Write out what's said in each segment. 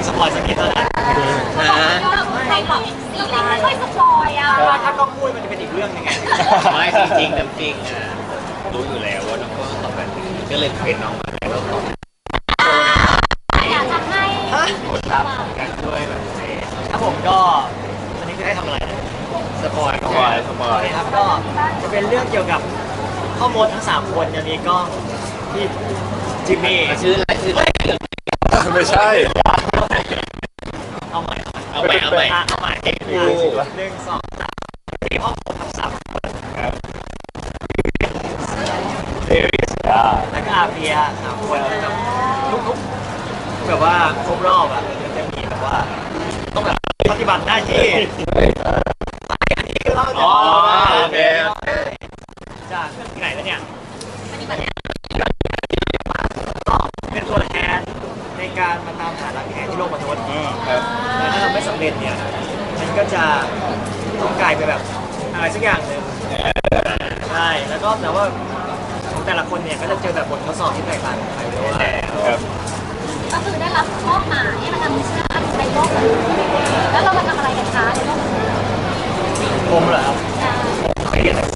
งสปอยสักนิดเท่านั้นนะใครบอกสี่ล้านไม่สปอยอะเพราะว่าถ้ากล้องพูดมันจะเป็นอีกเรื่องหนึงไงไม่จริงๆน้ำจริงอะรู้อยู่แล้วว่าน้องก็ตอบแบบนี้ก็เลยเป็นน้องมาแล้วตอบอยากทำให้ผลลัพธ์ของการช่วยแบบนี้ครับผมก็วันนี้คือได้ทำอะไรนะสปอยสปอยสปอยนะครับก็จะเป็นเรื่องเกี่ยวกับข้อมูลทั้งสามคนจะมีกล้องที่จิมมี่ชื่ออะไรชื่ออะไรเรื่องไม่ใช่เอาใหม่ เอาใหม่เอาใหม่เอาใหม่ไม่รู้หนึ่งสองสามสี่ห้องทั้งสามคนแล้วก็อาเพียสามคนแบบทุกๆแบบว่าครบรอบอะมันจะมีแบบว่า ต้องแบบปฏิบัติหน้าที่อันนี้ก็เราจะ อ๋อโอเคโอเค จากเครื่องที่ไหนแล้วเนี่ยก็เป็นตัวแทนในการมาตามหารักแท้ที่โลกมนุษย์ ครับ แต่ถ้าเราไม่สำเร็จเนี่ย มันก็จะต้องกลายเป็นแบบอะไรสักอย่างหนึ่งใช่ แล้วก็แต่ว่าของแต่ละคนเนี่ยก็จะเจอแบบบททดสอบที่แตกต่างกันไปด้วย ครับ ก็คือได้รับมอบหมายให้มาทำมิชชั่นในโลกแล้วเรามาทำอะไรกันคะในโลก ผมเหรอครับ เรียนเลย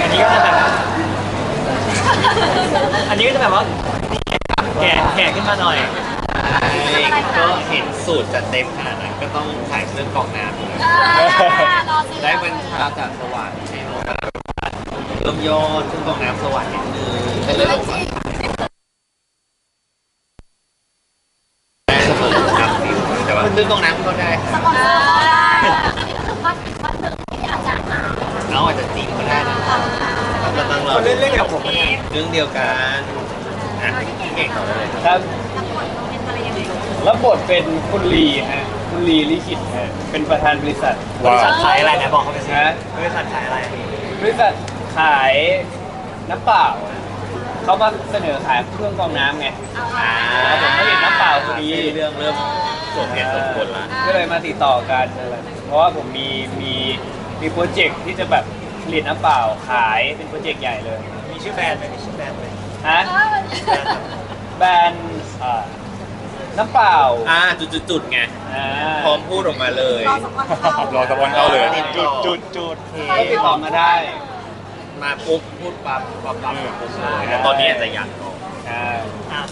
อันนี้ก็จะแบบ อันนี้ก็จะแบบว่าแก่แก่ขึ้นมาหน่อย ก็เห็นสูตรจัดเต็มขนาดนั้นก็ต้องถ่ายเครื่องกรองน้ำเลยรอสิได้เป็นอากาศสว่างให้น้องแบบเริ่มยอดเครื่องกรองน้ำสว่างนิดนึงให้เริ่มสว่างได้เสมอครับแต่ว่าเครื่องกรองน้ำก็ได้สปอนเซอร์ได้อันนี้ก็คือวัดวัดหนึ่งอาจจะมาเอาอาจจะจริงก็ได้นะก็ต้องรอคนเล่นเล่นกับผมเนี่ยเรื่องเดียวกันอะเก่งต่อได้เลยครับมดเป็นอะไร ยังไงรับบทเป็นคุณลีฮะคุณลีลิขิตฮะเป็นประธานบริษัทบริษัทขายอะไรนะบอกเขาไปสิฮะบริษัทขายอะไร บริษัทขายน้ำเปล่าฮะเขามาเสนอขายเครื่องกรองน้ำไงอ่าผมผลิตน้ำเปล่าพอดี เรื่องเริ่มสมเหตุสมผลละก็เลยมาติดต่อกันอะไรเพราะว่าผมมีมีมีโปรเจกต์ที่จะแบบผลิตน้ำเปล่าขายเป็นโปรเจกต์ใหญ่เลย มีชื่อแบรนด์ไหมมีชื่อแบรนด์ไหมฮะเออแบรนด์อ่า น้ำเปล่าอ่าจุดๆๆไงอ่าพร้อมพูดออกมาเลยรอสปอนเซอร์รอตะวันเข้าเลยจุดจุดจุดก็ติดต่อมาได้ มาปุ๊บพูดปั๊บปั๊บปั๊บปุ๊บเลยแต่ตอนนี้อาจจะยังก่อนอ่าอะ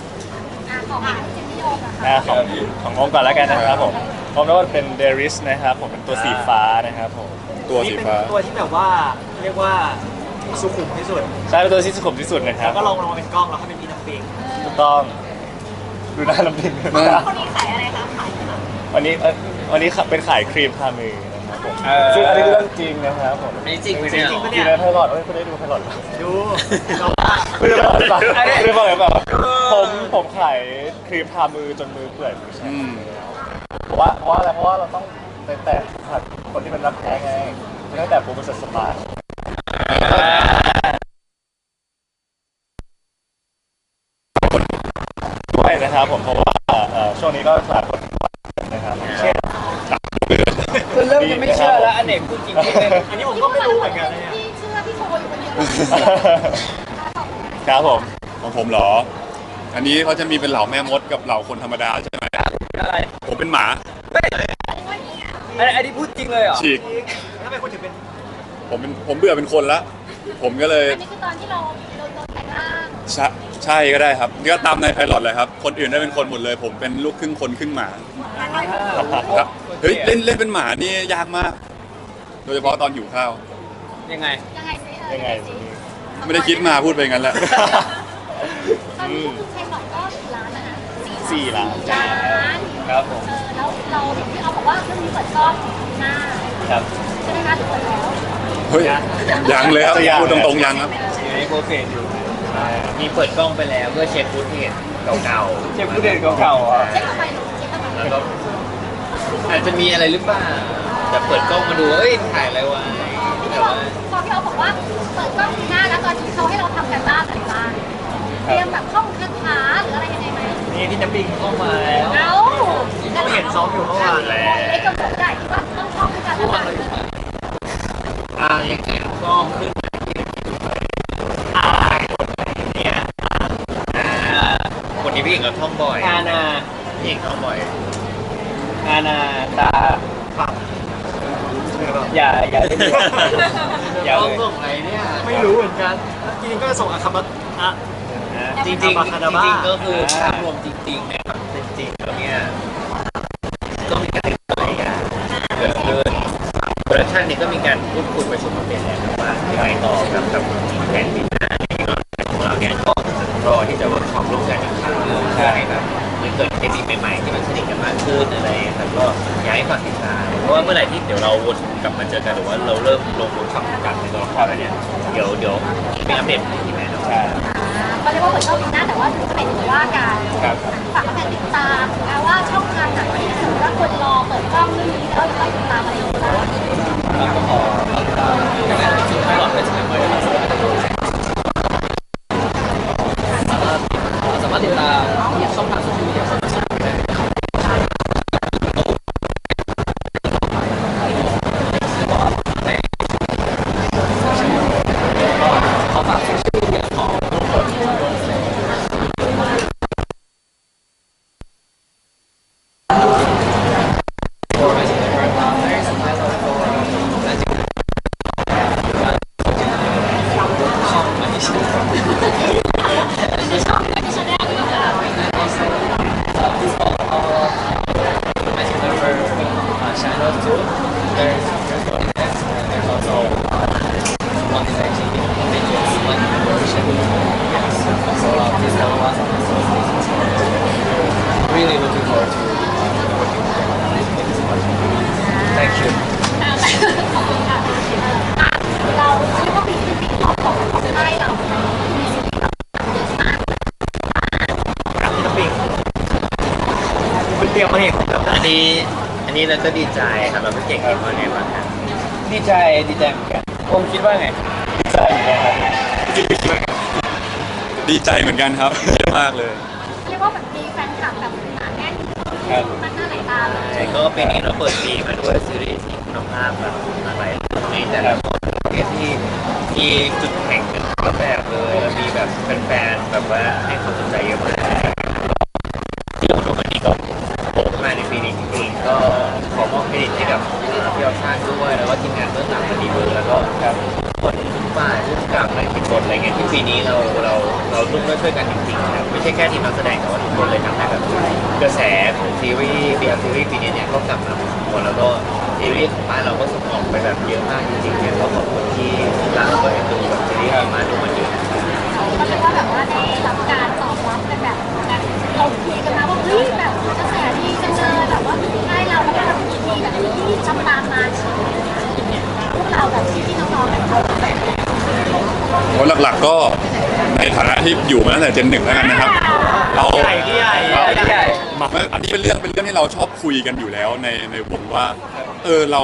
อะของอ่านเจนนี่โยมอะอ่าของของผมก่อนแล้วกันนะครับผมผมนึกว่าเป็นเดริสนะครับผมเป็นตัวสีฟ้านะครับผมตัวสีนี่เป็นฟ้าตัวที่แบบว่าเรียกว่าสุขุมที่สุดใช่เป็นตัวที่สุขุมที่สุดนะครัแล้บวก็ลองลงมาเป็นกล้องแล้วให้เป็นพี่น้ำปิงถูกต้อง ดูหน้าลำพินคนนี้ขายอะไรคะขายอะไรวันนี้เอ่อวันนี้ขับเป็นขายครีมทามือนะครับผมเออ ซึ่งอันนี้คือเรื่องจริงนะครับผมอันนี้จริงไหมจริเนี่งยจริงในไพลอตเอ้ยคุณได้ดูไพลอตดูเราว่าไม่ได้บอกแบบไม่ได้บอกแบบผมผมขายครีมทามือจนมือเปื่อยมือแฉะเพราะว่าเพราะอะไรเพราะว่าเราต้องไปแตะผัดคนที่เป็นรักแท้ไงตั้งแต่ผมเป็นสปาร์ด้วย นะครับผมเพราะว่าเอ่อช่วงนี้ก็หลายคนนะครับเช่นคือเริ่มจะไม่เชื่อแล้วอันเอกพูดจริงที่เล่นอันนี้ผมก็ไม่รู้เหมือนกันนะเนี่ยพี่เชื่อพี่โชว์อยู่คนเดียวครับผมของผมเหรอ อันนี้เขาจะมีเป็นเหล่าแม่มดกับเหล่าคนธรรมดาใช่ไหมอะไรผมเป็นหมาอันอันนี้พูดจริงเลยเหรอฉีกถ้าเป็นคนถึงเป็นผมเป็นผมเบื่อเป็นคนละ ผมก็เลยอันนี้คือตอนที่เรา ใช่ใช่ก็ได้ครับก็ตามในไพลอตเลยครับ คนอื่นได้เป็นคนหมดเลย ผมเป็นลูกครึ่งคนครึ่งหมาครับเฮ้ยเล่นเล่นเป็นหมานี่ยากมาก โดยเฉพาะตอนหิวข้าว ยังไง ยังไงสิเออยังไงสิไม่ได้คิดมาพูดไปงั้นแหละ ตอนนี้ก็คือเทรนด์หลอดก็ล้านแล้วนะสี่ล้านล้านครับผมเออแล้วเราที่เขาบอกว่าเรื่องนี้เปิดกล้องหน้าครับใช่ไหมคะหรือเปิดแล้วเฮ้ยยังเลยครับพูดตรงๆยังครับอยู่ในโปรเฟสอยู่ มีเปิดกล้องไปแล้วเพื่อเช็คฟุตเทจเก่าๆเช็คฟุตเทจเก่าๆอะเช็คทำไมหนูเช็คทำไมแล้วก็อาจจะมีอะไรหรือเปล่าอ๋อแต่เปิดกล้องมาดูว่าเอ้ยถ่ายอะไรวะพี่แต่บอว่ากพอพี่ออฟบอกว่าเปิดกล้องปีหน้าแล้วตอนนี้เขาให้เราทำกันบ้านอะไรบ้างเตรียมแบบท่องคาถาหรืออะไรยังไงไหมนี่พี่น้ำปิงเข้ามาแล้วเอ้าก็เห็นซ้อมอยู่เมื่อวานแหละเล็กกับผมใหญ่ที่ว่าต้องท่องด้วยกันแล้วกันอ่ายังไงกล้องขึ้น ท่องบ่อยอาณาพี่เก่งท่องบ่อยอาณาตาฟังใช่ป่ะอย่าอย่าเล่นเลยอย่าท่อเลงยส่งอะไรเนี่ยไม่รู้เหมือนกันจริงๆก็ส่งอาคาบัตอะนะจริงๆจริงอาบาคาดาบ้าๆก็คือภาพรวมจริงๆเนี่ยครับจริงๆแล้วเนี่ยก็มีการติดต่อกันเกิดขึ้นโปรดักชันเนี่ยก็มีการพูดคุยประชุมมาเป็นแล้วว่ายังไงต่อกับกับ กลับมาเจอกันหรือว่าเราเริ่มลงมือทำกช็อปกันในตัวละครอะไรเนี่ยเดี๋ยวเดี๋ยวมีอัปเดตที่แน่นอนใช่ก็เรียกว่าเปิดกล้องปีหน้าแต่ว่าถึงจะเป็นว่าการฝากแฟนติดตามนะว่าช่องทางไหนที่ถือว่าคนรอเปิดกล้องเรื่องนี้แล้วจะติดตามอะไรอย่างเงี้ยแล้วก็ขอไม่หลอดไม่ใช่ไห นนี้เราก็ดีใจครับเราก็เก่งเองว่าไงบ้างครับดีใจดีใจเหมือนกันผมคิดว่าไงดีใจเหมือนกันครับดีใจเหมือนกันครับดีใจมากเลยเรียกว่าแบบมีแฟนคลับแบบหนาแน่นครับมันหน้าไหลตาเลยใช่ก็ปีนี้เราเปิดปีมาด้วยซีรีส์ที่คุณภาพแบบหลากหลายเรื่องในแต่ละคนประเภทที่มีจุดแข็งกันคนละแบบเลยแล้วมีแบบแฟนๆแบบว่าให้ความสนใจเยอะมากที่เราดูมันนี้ก็ผมมาในปีนี้จริงๆก็ขอม อบเรดิตให้กับเอ่อพี่ออฟชาติด้วยแล้วก็ทีมงานเบื้องหลังมันดีเวิร์แล้วก็ครับคนทุกฝ่ายทุกกับอะไรผิดกฎอะไรเงี้ยที่ปีนี้เราเราเราร่วมด้วยช่วยกันจริงๆครับไม่ใช่แค่ทีมนักแสดงแต่ว่าทุกคนเลยทำให้แบบกระแสของซีรีส์บีอาซีรีส์ปีนี้เนี่ยก็กลับมาพอสมควรแล้วก็ซีรีส์ของบ้านเราก็ส่งออกไปแบบเยอะมากจริงๆเนี่ยก็ขอบคุณที่รักแล้วก็เอ็นดูแบบซีรีส์มาดูมันเยอะก็เรียกว่าแบบว่าได้รับการตอบรับเป็นแบบเราคุยกันมาว่าเฮ้ยแบบกระแสดีจังเลยแบบว่าให้เราแล้วก็แบบมีแบบที่ทำตามมาพวกเราแบบที่น้องๆแบบเขาแบบ เพราะห ลักๆก็ในฐานะที่อยู่มาตั้งแต่เจนหนึ่งแล้วกันนะครับเราใหญ่พี่ใหญ่ใหญ่มาอันนี้เป็นเรื่องเป็นเรื่องที่เราชอบคุยกันอยู่แล้วในในวงว่า เออเรา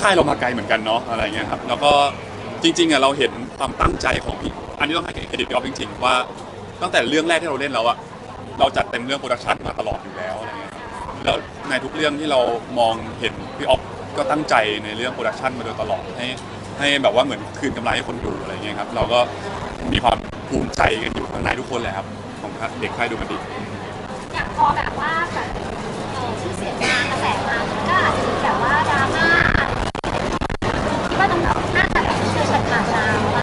ค่ายเรามาไกลเหมือนกันเนาะอะไรเงี้ยครับ แล้วก็จริงๆอะเราเห็นความตั้งใจของพี่อันนี้ต้องให้เครดิตพี่ออฟจริงๆว่า ตั้งแต่เรื่องแรกที่เราเล่นแล้วอะเราจัดเต็มเรื่องโปรดักชันมาตลอดอยู่แล้วอะไรเงี้ยแล้วในทุกเรื่องที่เรามองเห็นพี่ออฟก็ตั้งใจในเรื่องโปรดักชันมาโดยตลอดให้ ให้แบบว่าเหมือนคืนกำไรให้คนดูอะไรเงี้ยครับ เราก็มีความภูมิใจกันอยู่ข้างในทุกคนแหละครับ ของเด็กค่ายดูมันดี อย่างพอแบบว่าแบบเอ่อชื่อเสียงมากระแสมาก็อาจจะมีแบบว่าดราม่าคิดว่าต้องแบบน่าจะแบบเชื่อชันผ่านมาว่า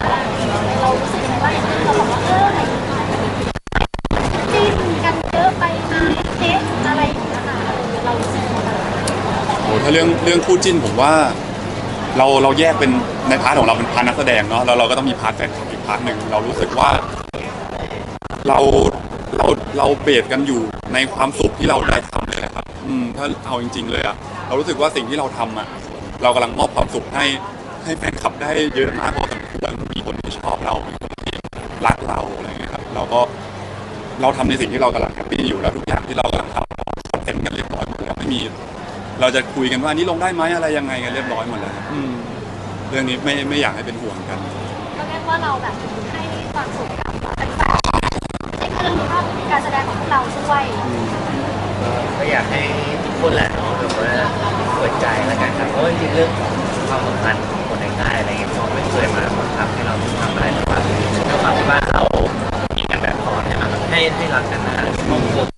เรารู้สึกยังไงว่าอย่างที่เราบอกว่าเออไหนจิ้นกันเยอะไปไหมเทสอะไรอย่างเงี้ยค่ะเออเรารู้สึกยังไงโอ้ถ้าเรื่องเรื่องคู่จิ้นผมว่า เราเราแยกเป็นในพาร์ทของเราเป็นพาร์ทนักแสดงเนาะแล้วเราก็ต้องมีพาร์ทแฟนคลับอีกพาร์ทหนึ่งเรารู้สึกว่า เราเราเราเบสกันอยู่ในความสุขที่เราได้ทำเลยครับ อืมถ้าเอาจริง ๆ เลยอะเรารู้สึกว่าสิ่งที่เราทำอะเรากำลังมอบความสุขให้ให้แฟนคลับได้เยอะมากพอสมควรมีคนที่ชอบเรามีคนที่รักเราอะไรเงี้ยครับ เราก็เราทำในสิ่งที่เรากำลังแฮปปี้อยู่แล้วทุกอย่างที่เรากำลังทำคอนเทนต์กันเรียบร้อยหมดแล้วไม่มี เราจะคุยกันว่าอันนี้ลงได้ไหมอะไรยังไงกันเรียบร้อยหมดแล้วครับเรื่องนี้ไม่ไม่อยากให้เป็นห่วงกัน ก็เรียกว่าเราแบบให้ความสุขกับแฟนๆให้เรื่องภาพการแสดงของพวกเราด้วยก็อยากให้ทุกคนแหละเนาะแบบว่าเปิดใจแล้วกันครับเพราะว่าจริงๆเรื่องความสัมพันธ์ของคนในค่ายอะไรเงี้ยเขาไม่เคยมาบังคับให้เราทำอะไรหรือว่าถ้าความที่บ้านเรามีกันแบบพอเนี่ยมันให้ให้รักกันนะครอบครัว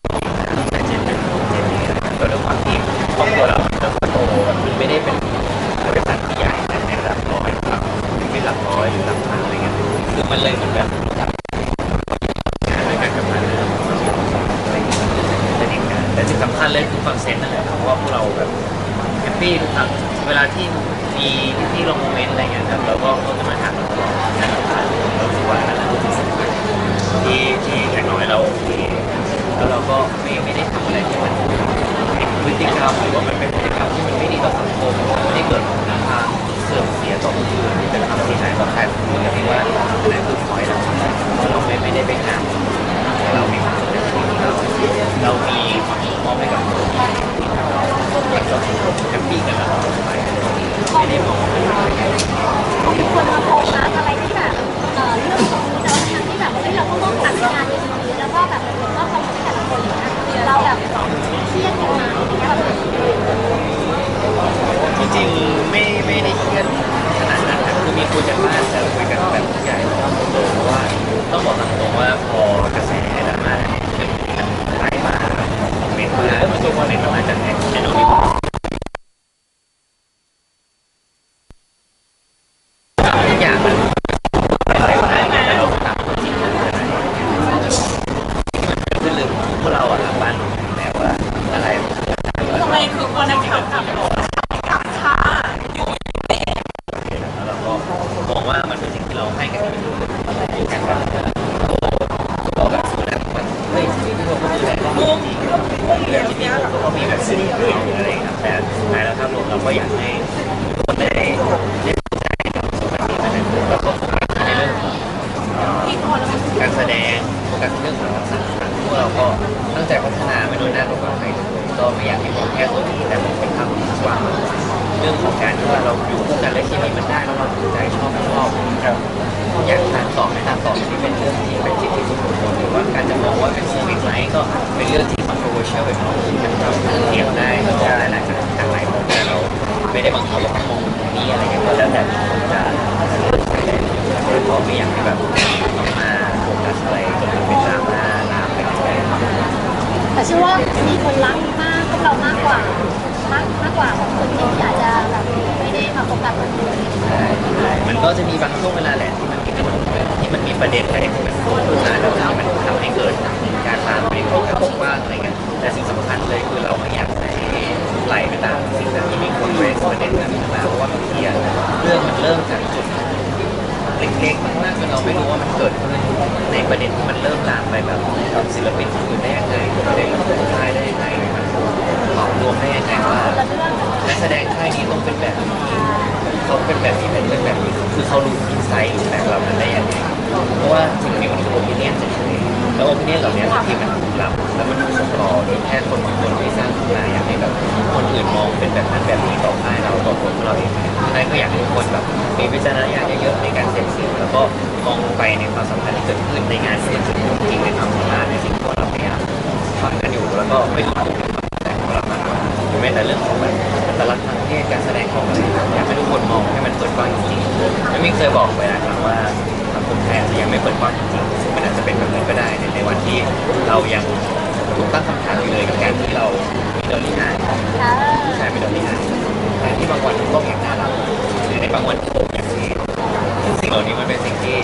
ได้ได้เข้าใจกับสมัยนี้นั่นคือเราก็โฟกัสในเรื่องของการแสดงโฟกัสเรื่องของทักษะพวกเราก็ตั้งใจพัฒนาไม่โดยหน้าตัวใครเลยก็ไม่อยากให้มองแค่ส่วนนี้แต่มองเป็นภาพกว้างเรื่องของการที่ว่าเราอยู่คู่กันและที่มีมันได้แล้วเราถูกใจชอบไม่ชอบครับอยากทานต่อไม่ทานต่อที่เป็นเรื่องที่เป็นสิทธิส่วนบุคคลหรือว่าการจะมองว่าเป็นควิดไหมก็เป็นเรื่องที่ controversial ไปหน่อยมันเราเถียงได้แล้วก็หลายๆหลายมุมแต่เราไม่ได้บังคับว่าต้องมอง นี้อะไรเงี้ยก็แล้วแต่คนจะเลือกไปได้แล้วก็ไม่อยากให้แบบต้องมาโฟกัสอะไรจนมันเป็นดราม่าลามไปอะไรแต่เชื่อว่ามีคนรักมากพวกเรามากกว่ามากมากกว่าคนที่อาจจะแบบไม่ได้มาโฟกัสตรงนี้ใช่ใช่มันก็จะมีบางช่วงเวลาแหละที่มันมีคนที่มันมีประเด็นอะไรที่มันพูดขึ้นมาแล้วมันทำให้เกิดการตามไปโฟกัสว่างอะไรเงี้ยแต่สิ่งสำคัญเลยคือเราไม่อยากให้ไหลไปตามสิ่งที่มีคนเรสประเด็นนั้นขึ้นมาเพราะว่าบางทีอะ เริ่มจากจุดเล็กๆมากๆจนเราไม่รู้ว่ามันเกิดขึ้นในประเด็นที่มันเริ่มลามไปแบบศิลปินคนอื่นได้ยังไงประเด็นของค่ายได้ยังไงมันหลอกลวงได้ยังไงว่านักแสดงค่ายนี้ต้องเป็นแบบนี้เขาเป็นแบบนี้เป็นแบบนี้คือเขารู้อินไซต์รือแบบเรามันได้ยังไงเพราะว่าสิ่งนี้มันคือโอปิเนียนเฉยๆแล้วโอปิเนียนเหล่านี้บางทีมันถูกลับแล้วมันถูกส่งต่อโดยแค่คนบางคนที่สร้าง เดลี่อายผู้ชายเป็นเดลี่อายแต่ที่บางวันก็อยากน่ารักหรือในบางวันที่ผมอยางนี้ซึ่งสิ่งเหล่านี้มันเป็นสิ่งที่